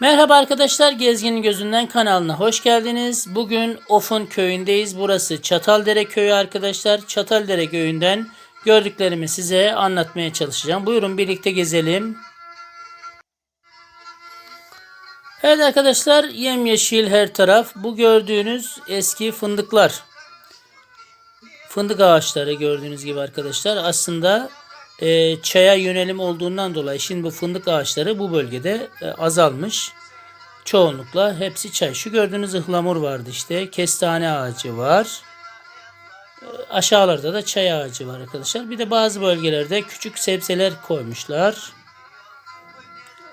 Merhaba arkadaşlar Gezginin Gözünden kanalına hoş geldiniz. Bugün Of'un köyündeyiz. Burası Çataldere köyü arkadaşlar. Çataldere köyünden gördüklerimi size anlatmaya çalışacağım. Buyurun birlikte gezelim. Evet arkadaşlar yemyeşil her taraf. Bu gördüğünüz eski fındıklar. Fındık ağaçları gördüğünüz gibi arkadaşlar. Aslında e, çaya yönelim olduğundan dolayı şimdi bu fındık ağaçları bu bölgede e, azalmış. Çoğunlukla hepsi çay. Şu gördüğünüz ıhlamur vardı işte. Kestane ağacı var. E, aşağılarda da çay ağacı var arkadaşlar. Bir de bazı bölgelerde küçük sebzeler koymuşlar.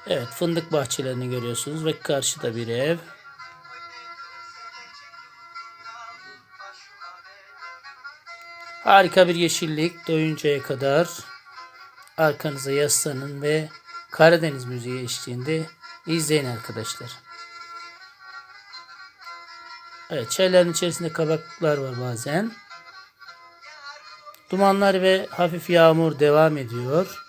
Evet fındık bahçelerini görüyorsunuz ve karşıda bir ev. Harika bir yeşillik doyuncaya kadar arkanıza yaslanın ve Karadeniz müziği eşliğinde izleyin arkadaşlar. Evet çayların içerisinde kabaklar var bazen. Dumanlar ve hafif yağmur devam ediyor.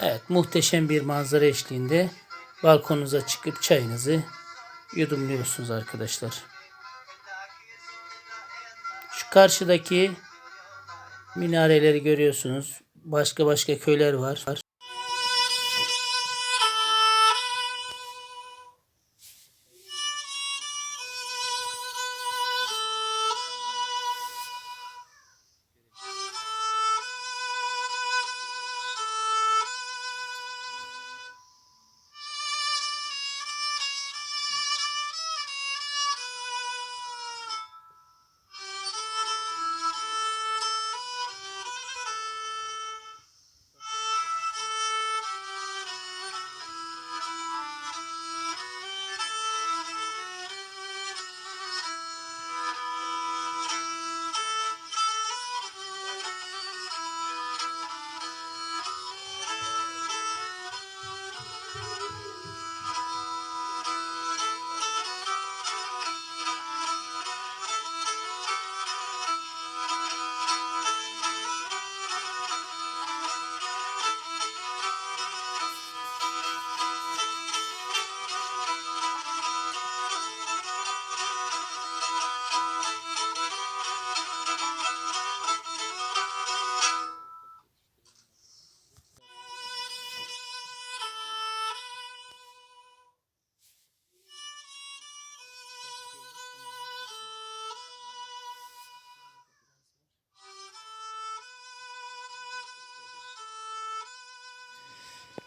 Evet muhteşem bir manzara eşliğinde balkonunuza çıkıp çayınızı yudumluyorsunuz arkadaşlar. Karşıdaki minareleri görüyorsunuz. Başka başka köyler var.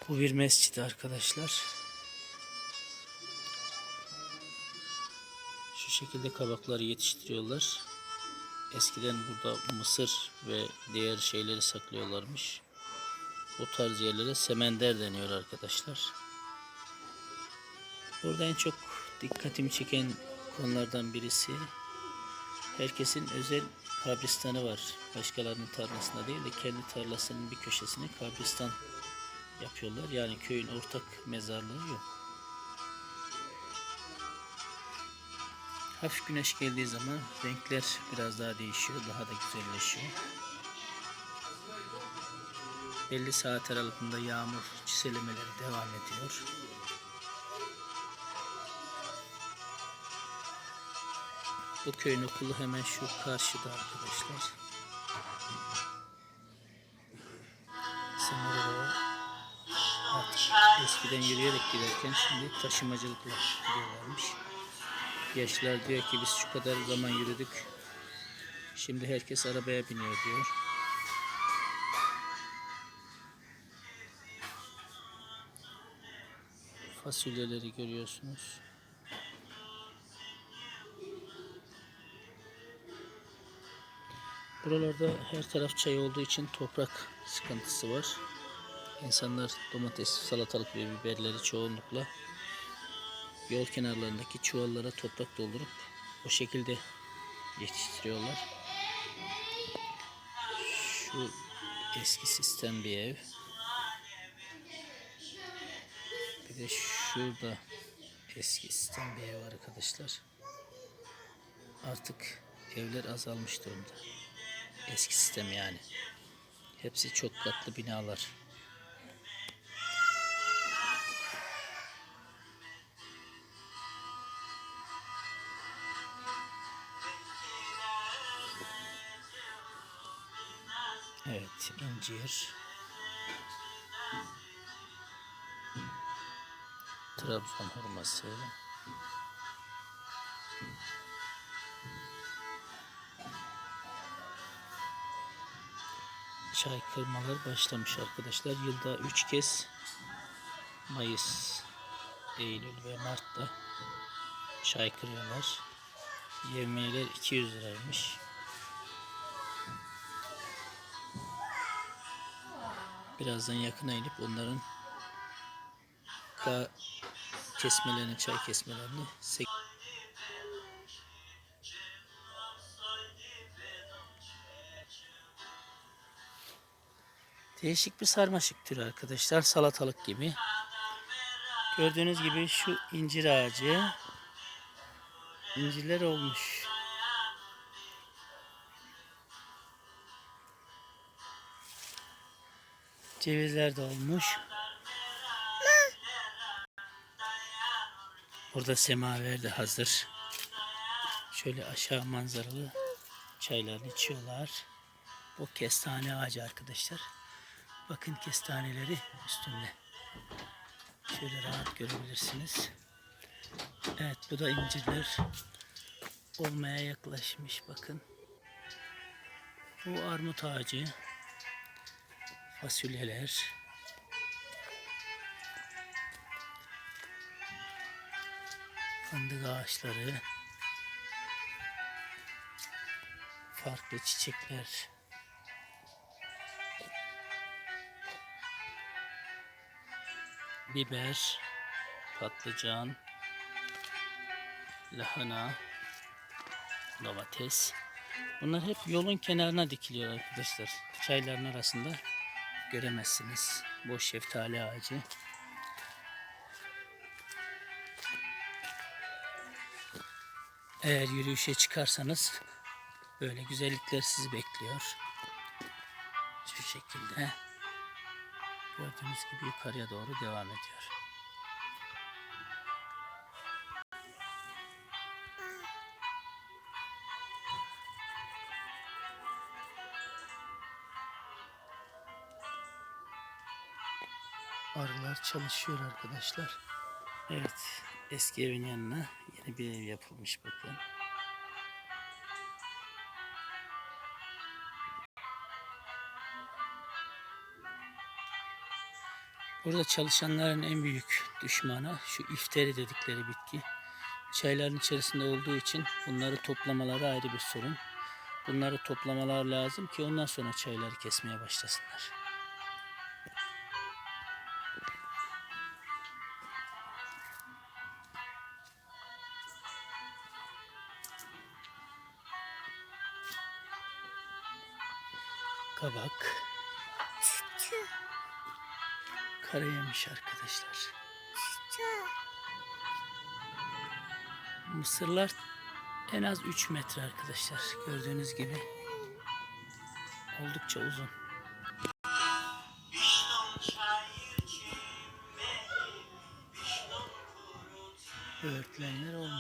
Bu bir mescid arkadaşlar. Şu şekilde kabakları yetiştiriyorlar. Eskiden burada mısır ve diğer şeyleri saklıyorlarmış. Bu tarz yerlere semender deniyor arkadaşlar. Burada en çok dikkatimi çeken konulardan birisi herkesin özel kabristanı var. Başkalarının tarlasında değil de kendi tarlasının bir köşesine kabristan yapıyorlar. Yani köyün ortak mezarlığı yok. Hafif güneş geldiği zaman renkler biraz daha değişiyor. Daha da güzelleşiyor. Belli saat aralığında yağmur çiselemeleri devam ediyor. Bu köyün okulu hemen şu karşıda arkadaşlar. Artık eskiden yürüyerek giderken şimdi taşımacılıkla gidiyorlarmış. Yaşlılar diyor ki biz şu kadar zaman yürüdük. Şimdi herkes arabaya biniyor diyor. Fasulyeleri görüyorsunuz. Buralarda her taraf çay olduğu için toprak sıkıntısı var. İnsanlar domates, salatalık ve biberleri çoğunlukla yol kenarlarındaki çuvallara toprak doldurup o şekilde yetiştiriyorlar. Şu eski sistem bir ev. Bir de şurada eski sistem bir ev arkadaşlar. Artık evler azalmış durumda. Eski sistem yani. Hepsi çok katlı binalar. Evet, incir. Trabzon hurması. Çay kırmalar başlamış arkadaşlar. Yılda 3 kez Mayıs, Eylül ve Mart'ta çay kırıyorlar. Yemeğler 200 liraymış. Birazdan yakına inip onların kesmelerini, çay kesmelerini Değişik bir sarmaşık türü arkadaşlar. Salatalık gibi. Gördüğünüz gibi şu incir ağacı incirler olmuş. Cevizler de olmuş. Burada semaver de hazır. Şöyle aşağı manzaralı çaylarını içiyorlar. Bu kestane ağacı arkadaşlar. Bakın kestaneleri üstünde. Şöyle rahat görebilirsiniz. Evet bu da incirler olmaya yaklaşmış bakın. Bu armut ağacı. Fasulyeler. Fındık ağaçları. Farklı çiçekler. biber, patlıcan, lahana, domates. Bunlar hep yolun kenarına dikiliyor arkadaşlar. Çayların arasında göremezsiniz. Boş şeftali ağacı. Eğer yürüyüşe çıkarsanız böyle güzellikler sizi bekliyor. Şu şekilde. Gördüğünüz gibi yukarıya doğru devam ediyor. Arılar çalışıyor arkadaşlar. Evet, eski evin yanına yeni bir ev yapılmış bakın. Burada çalışanların en büyük düşmanı şu ifteri dedikleri bitki. Çayların içerisinde olduğu için bunları toplamaları ayrı bir sorun. Bunları toplamalar lazım ki ondan sonra çayları kesmeye başlasınlar. Kabak. Karayemiş arkadaşlar. Mısırlar en az 3 metre arkadaşlar. Gördüğünüz gibi oldukça uzun. Böğürtlenler olmuş.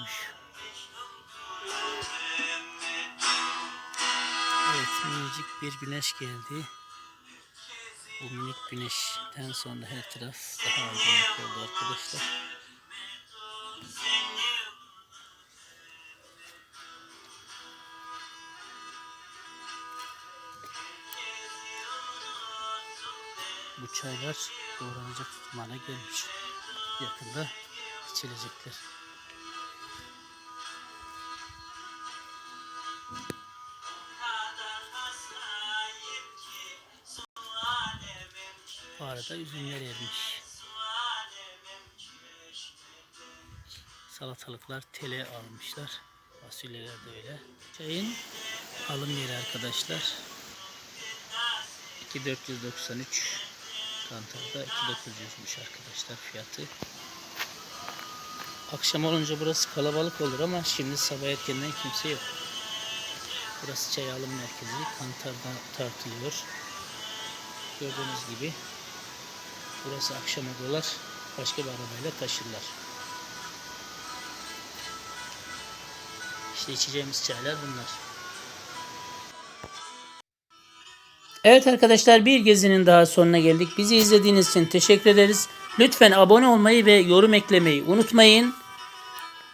Minicik bir güneş geldi. Bu minik güneşten sonra her taraf daha aydınlık oldu arkadaşlar. Bu çaylar doğranacak zamana gelmiş. Yakında içilecekler. Bu arada üzümler ermiş. Salatalıklar tele almışlar. Fasulyeler de öyle. Çayın alım yeri arkadaşlar. 2493 Kantar'da 2900'müş arkadaşlar fiyatı. Akşam olunca burası kalabalık olur ama şimdi sabah erkenden kimse yok. Burası çay alım merkezi. Kantar'da tartılıyor. Gördüğünüz gibi burası akşama dolar. Başka bir arabayla taşırlar. İşte içeceğimiz çaylar bunlar. Evet arkadaşlar bir gezinin daha sonuna geldik. Bizi izlediğiniz için teşekkür ederiz. Lütfen abone olmayı ve yorum eklemeyi unutmayın.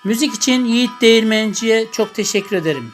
Müzik için Yiğit Değirmenci'ye çok teşekkür ederim.